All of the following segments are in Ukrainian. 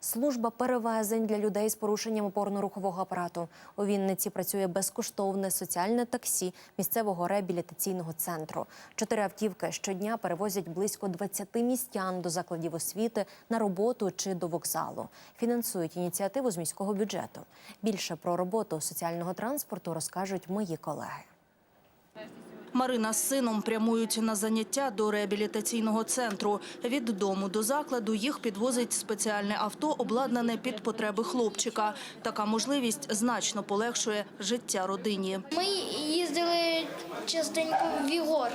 Служба перевезень для людей з порушенням опорно-рухового апарату. У Вінниці працює безкоштовне соціальне таксі місцевого реабілітаційного центру. Чотири автівки щодня перевозять близько 20 містян до закладів освіти на роботу чи до вокзалу. Фінансують ініціативу з міського бюджету. Більше про роботу соціального транспорту розкажуть мої колеги. Марина з сином прямують на заняття до реабілітаційного центру. Від дому до закладу їх підвозить спеціальне авто, обладнане під потреби хлопчика. Така можливість значно полегшує життя родині. Ми їздили частенько в Вігор.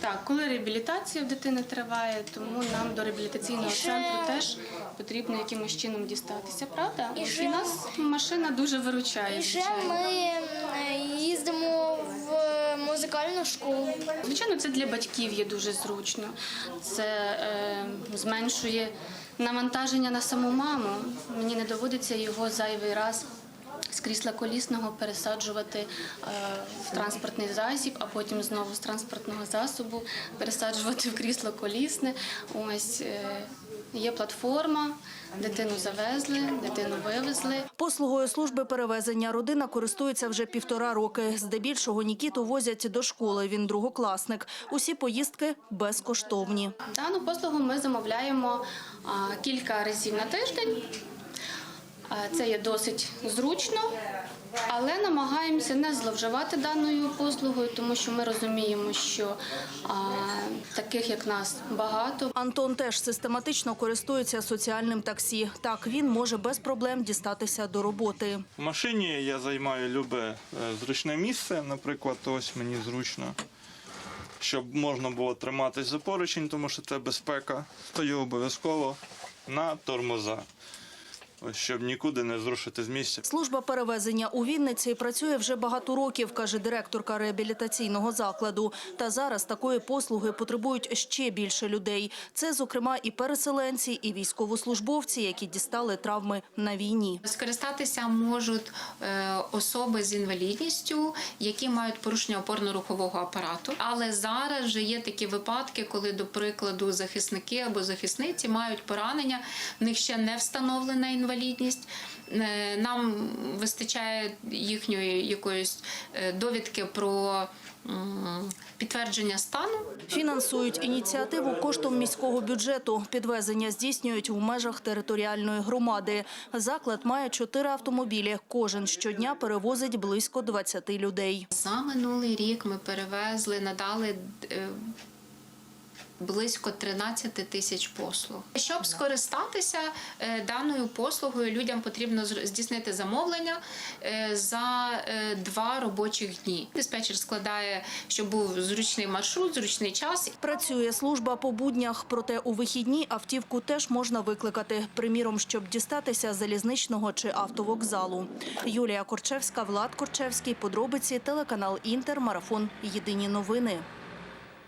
Так, коли реабілітація в дитини триває, тому нам до реабілітаційного ще- центру теж потрібно якимось чином дістатися, правда? І ще- І нас машина дуже виручає. І ще звичайно. ми е, їздимо музикальну школу. Звичайно, це для батьків є дуже зручно. Це е, зменшує навантаження на саму маму. Мені не доводиться його зайвий раз. З крісла колісного пересаджувати е, в транспортний засіб, а потім знову з транспортного засобу пересаджувати в крісло колісне. Ось е, є платформа, дитину завезли, дитину вивезли. Послугою служби перевезення родина користується вже півтора роки. Здебільшого Нікіту возять до школи. Він другокласник. Усі поїздки безкоштовні. Дану послугу ми замовляємо кілька разів на тиждень. Це є досить зручно, але намагаємося не зловживати даною послугою, тому що ми розуміємо, що а, таких як нас багато. Антон теж систематично користується соціальним таксі. Так він може без проблем дістатися до роботи. В машині я займаю любе е, зручне місце, наприклад, ось мені зручно, щоб можна було триматись за поручень, тому що це безпека. Стою обов'язково на тормоза, щоб нікуди не зрушити з місця. Служба перевезення у Вінниці працює вже багато років, каже директорка реабілітаційного закладу. Та зараз такої послуги потребують ще більше людей. Це, зокрема, і переселенці, і військовослужбовці, які дістали травми на війні. Скористатися можуть е, особи з інвалідністю, які мають порушення опорно-рухового апарату. Але зараз вже є такі випадки, коли, до прикладу, захисники або захисниці мають поранення, в них ще не встановлена інвалідність. Е, Нам вистачає їхньої якоїсь е, довідки про підтвердження стану. Фінансують ініціативу коштом міського бюджету. Підвезення здійснюють в межах територіальної громади. Заклад має чотири автомобілі. Кожен щодня перевозить близько 20 людей. За минулий рік ми перевезли, надали е, близько 13 тисяч послуг. Щоб скористатися е, даною послугою, людям потрібно здійснити замовлення е, за е, два робочих дні. Диспетчер складає, щоб був зручний маршрут, зручний час. Працює служба по буднях, проте у вихідні автівку теж можна викликати. Приміром, щоб дістатися залізничного чи автовокзалу. Юлія Корчевська, Влад Корчевський. Подробиці телеканал Інтер. Марафон. Єдині новини.